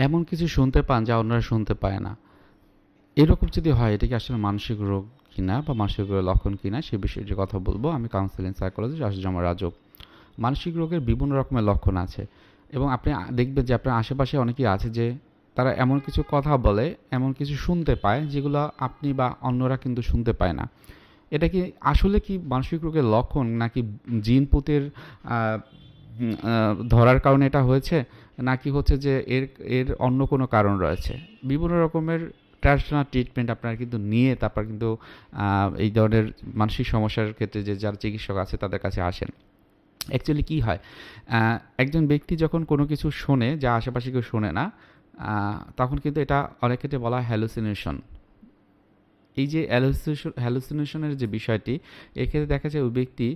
এমন কিছু শুনতে পান যা অন্যরা শুনতে পায় না। এরকম যদি হয় এটা কি আসলে মানসিক রোগ কিনা বা মানসিক রোগের লক্ষণ কিনা সে বিষয়ে যে কথা বলব আমি কাউন্সিলিং সাইকোলজিস্ট আশুজামা রাজক। মানসিক রোগের বিভিন্ন রকমের লক্ষণ আছে এবং আপনি দেখবেন যে আপনার আশেপাশে অনেকেই আছে যে তারা এমন কিছু কথা বলে এমন কিছু শুনতে পায় যেগুলো আপনি বা অন্যরা কিন্তু শুনতে পায় না। এটা কি আসলে কি মানসিক রোগের লক্ষণ নাকি জিন পুতের আহ, উম, আহ, ধরার কারণে এটা হয়েছে? নাকি হচ্ছে যে এর এর অন্য কোনো কারণ রয়েছে? বিভিন্ন রকমের ট্র্যাডিশনাল ট্রিটমেন্ট আপনারা কিন্তু নিয়ে তারপর কিন্তু এই ধরনের মানসিক সমস্যার ক্ষেত্রে যে যার চিকিৎসক আছে তাদের কাছে আসেন। অ্যাকচুয়ালি কী হয়? একজন ব্যক্তি যখন কোনো কিছু শোনে, যা আশেপাশে কেউ শোনে না তখন কিন্তু এটা অনেক ক্ষেত্রে বলা হয় হ্যালুসিনেশন এই যে হ্যালুসিনেশন হ্যালুসিনেশনের যে বিষয়টি, এক্ষেত্রে দেখা যায় ওই ব্যক্তি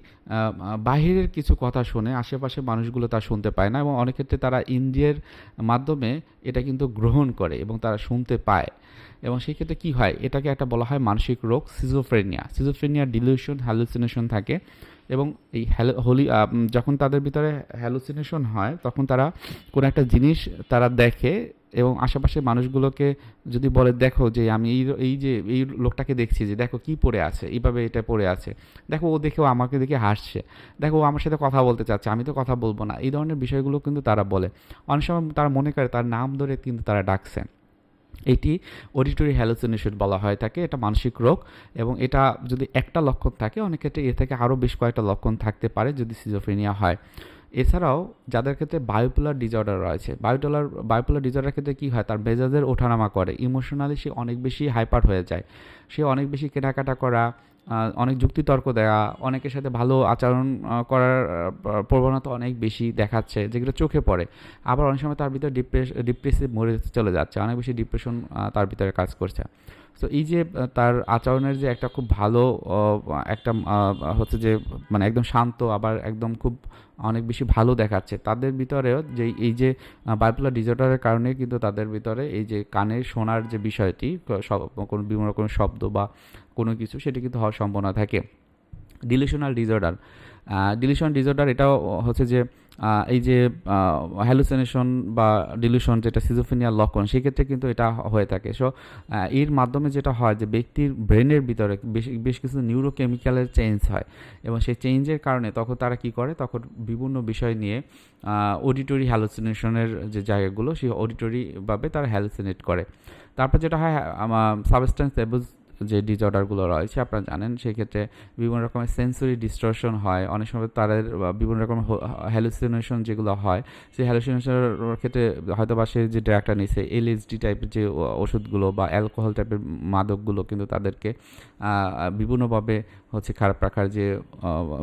বাহিরের কিছু কথা শুনে আশেপাশে মানুষগুলো তা শুনতে পায় না এবং অনেক ক্ষেত্রে তারা ইন্দ্রিয়ের মাধ্যমে এটা কিন্তু গ্রহণ করে এবং তারা শুনতে পায়। এবং সেই ক্ষেত্রে কী হয়? এটাকে একটা বলা হয় মানসিক রোগ সিজোফ্রেনিয়া সিজোফ্রেনিয়া ডিলিউশন হ্যালোসিনেশন থাকে। এবং এই হ্যালো, হোলি যখন তাদের ভিতরে হ্যালুসিনেশন হয়, তখন তারা কোনো একটা জিনিস তারা দেখে এবং আশেপাশের মানুষগুলোকে যদি বলে, দেখো যে আমি এই এই যে, এই লোকটাকে দেখছি যে, দেখো কি পড়ে আছে, এইভাবে এটা পড়ে আছে। দেখো ও দেখেও আমাকে দেখে হাসছে। দেখো ও আমার সাথে কথা বলতে চাচ্ছে, আমি তো কথা বলব না। এই ধরনের বিষয়গুলো কিন্তু তারা বলে। অনেক সময় তারা মনে করে তার নাম ধরে কিন্তু তারা ডাকছে এটি অডিটরি হ্যালোসিনেশন বলা হয় থাকে এটা মানসিক রোগ এবং এটা যদি একটা লক্ষণ থাকে, অনেক ক্ষেত্রে এ থেকে আরও বেশ কয়েকটা লক্ষণ থাকতে পারে যদি সিজোফ্রেনিয়া হয়। এছাড়াও যাদের ক্ষেত্রে বায়োপোলার ডিজঅর্ডার রয়েছে বায়োটোলার বায়োপোলার ডিজঅর্ডার ক্ষেত্রে কী হয়? তার মেজাজের ওঠানামা করে। ইমোশনালি সে অনেক বেশি হাইপার হয়ে যায়। সে অনেক বেশি কেনাকাটা করা অনেক যুক্তিতর্ক দেওয়া অনেকের সাথে ভালো আচরণ করার প্রবণতা অনেক বেশি দেখাচ্ছে, যেগুলো চোখে পড়ে। আবার অনেক সময় তার ভিতরে ডিপ্রেস ডিপ্রেসিভ মোড়ে চলে যাচ্ছে। অনেক বেশি ডিপ্রেশন তার ভিতরে কাজ করছে। তো এই যে তার আচরণের যে একটা খুব ভালো একটা হচ্ছে যে মানে একদম শান্ত, আবার একদম খুব অনেক বেশি ভালো দেখাচ্ছে, তাদের ভিতরেও যে, এই যে বায়োপোলার ডিজর্ডারের কারণে কিন্তু তাদের ভিতরে এই যে, কানে শোনার যে বিষয়টি কোনো বিভিন্ন রকম শব্দ বা কোনো কিছু, সেটি কিন্তু হওয়ার সম্ভাবনা থাকে। ডিলিশনাল ডিজর্ডার ডিলিশন ডিজর্ডার এটাও হচ্ছে যে এই যে হ্যালুসিনেশন বা ডিলিউশন যেটা সিজোফিনিয়ার লক্ষণ সেক্ষেত্রে কিন্তু এটা হয়ে থাকে। সো এর মাধ্যমে যেটা হয় যে ব্যক্তির ব্রেনের ভিতরে বেশ বেশ কিছু নিউরোকেমিক্যালের চেঞ্জ হয় এবং সেই চেঞ্জের কারণে তখন তারা কি করে? তখন বিভিন্ন বিষয় নিয়ে অডিটরি হ্যালুসিনেশনের যে জায়গাগুলো, সেই অডিটরিভাবে তারা হ্যালুসিনেট করে। তারপর যেটা হয় সাবস্টেন্স অ্যাবুজ যে ডিজঅর্ডারগুলো রয়েছে, আপনারা জানেন, সেক্ষেত্রে বিভিন্ন রকমের সেন্সরি ডিস্টরশন হয়। অনেক সময় তাদের বিভিন্ন রকম হ্যালুসিনেশন যেগুলো হয়, সেই হ্যালুসিনেশনের ক্ষেত্রে হয়তো বা সে যে ড্রাগটা নিছে এলএসডি টাইপের যে ওষুধগুলো বা অ্যালকোহল টাইপের মাদকগুলো কিন্তু তাদেরকে বিভিন্নভাবে হচ্ছে খারাপ রাখার যে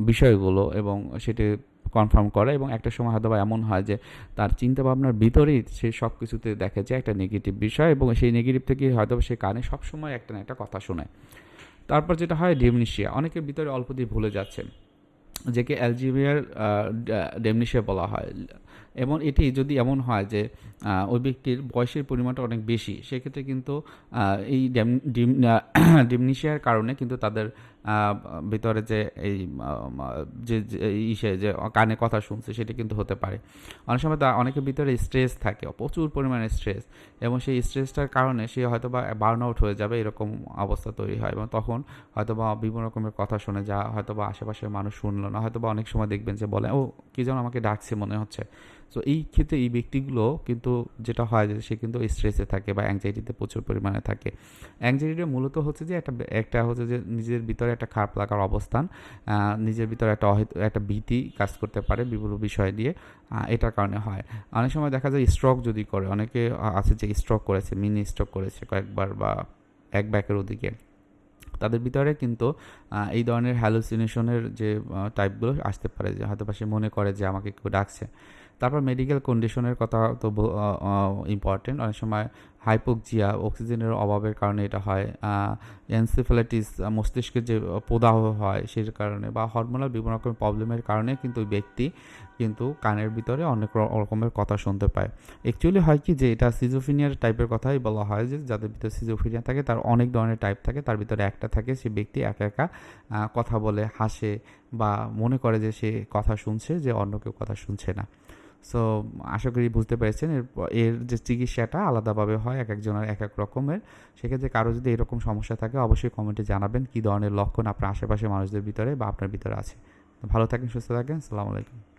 বিষয়গুলো এবং সেটি কনফার্ম করে এবং একটা সময় হয়তো বা এমন হয় যে তার চিন্তা ভাবনার ভিতরেই সে সব কিছুতে দেখে যে একটা নেগেটিভ বিষয় এবং সেই নেগেটিভ থেকে হয়তো সে কানে সবসময় একটা না একটা কথা শোনে। তারপর যেটা হয় ডেমনিশিয়া অনেকের ভিতরে অল্প দিয়ে ভুলে যাচ্ছে। যেকে অ্যালজিমিয়ার ডেমনিশিয়া বলা হয়। এবং এটি যদি এমন হয় যে ওই ব্যক্তির বয়সের পরিমাণটা অনেক বেশি, সেক্ষেত্রে কিন্তু এই ডিমনিশিয়ার কারণে কিন্তু তাদের ভিতরে যে এই যে ইসে যে কানে কথা শুনছে, সেটা কিন্তু হতে পারে। অনেক সময় অনেকের ভিতরে স্ট্রেস থাকে, প্রচুর পরিমাণে স্ট্রেস, এবং সেই স্ট্রেসটার কারণে সে হয়তো বা বার্ন আউট হয়ে যাবে, এরকম অবস্থা তৈরি হয়, এবং তখন হয়তো বা বিভিন্ন রকমের কথা শুনে যা হয়তো বা আশেপাশের মানুষ শুনলো না হয়তো বা অনেক সময় দেখবেন যে বলে, ও কি যেন আমাকে ডাকছে মনে হচ্ছে। তো এই ক্ষেত্রে এই ব্যক্তিগুলো কিন্তু যেটা হয় যে সে কিন্তু স্ট্রেসে থাকে বা অ্যাংজাইটিতে প্রচুর পরিমাণে থাকে। অ্যাংজাইটিটা মূলত হচ্ছে যে একটা একটা হচ্ছে যে নিজের ভিতরে একটা খারাপ লাগার অবস্থান নিজের ভিতরে একটা একটা ভীতি কাজ করতে পারে বিভিন্ন বিষয় দিয়ে এটার কারণে হয়। অনেক সময় দেখা যায় স্ট্রোক যদি করে, অনেকে আছে যে স্ট্রোক করেছে মিনি স্ট্রোক করেছে কয়েকবার বা এক ব্যাকের ওদিকে। তাদের ভিতরে কিন্তু এই ধরনের হ্যালোসিনেশনের যে টাইপগুলো আসতে পারে যে হয়তো পাশে মনে করে যে, আমাকে কেউ ডাকছে। তারপর মেডিকেল কন্ডিশনের কথা তো ইম্পর্টেন্ট অনেক সময় হাইপোকজিয়া অক্সিজেনের অভাবের কারণে এটা হয়। এনসেফালাইটিস মস্তিষ্কের যে প্রদাহ হয় সেই কারণে বা হরমোনাল বিভিন্ন রকমের প্রবলেমের কারণে কিন্তু ব্যক্তি কিন্তু কানের ভিতরে অনেক রকমের কথা শুনতে পায়। অ্যাকচুয়ালি হয় কি যে, এটা সিজোফিনিয়ার টাইপের কথাই বলা হয় যে, যাদের ভিতরে সিজোফিনিয়া থাকে, তার অনেক ধরনের টাইপ থাকে, তার ভিতরে একটা থাকে, সে ব্যক্তি একা একা কথা বলে, হাসে বা মনে করে যে সে কথা শুনছে, যে অন্য কেউ কথা শুনছে না। সো আশা করি বুঝতে পেরেছেন। এর এর যে চিকিৎসাটা আলাদাভাবে হয়, এক একজনের এক এক রকমের। সেক্ষেত্রে কারও যদি এরকম সমস্যা থাকে, অবশ্যই কমেন্টে জানাবেন। কী ধরনের লক্ষণ আপনার আশেপাশে মানুষদের ভিতরে বা আপনার ভিতরে আছে? ভালো থাকেন, সুস্থ থাকেন। সালামু আলাইকুম।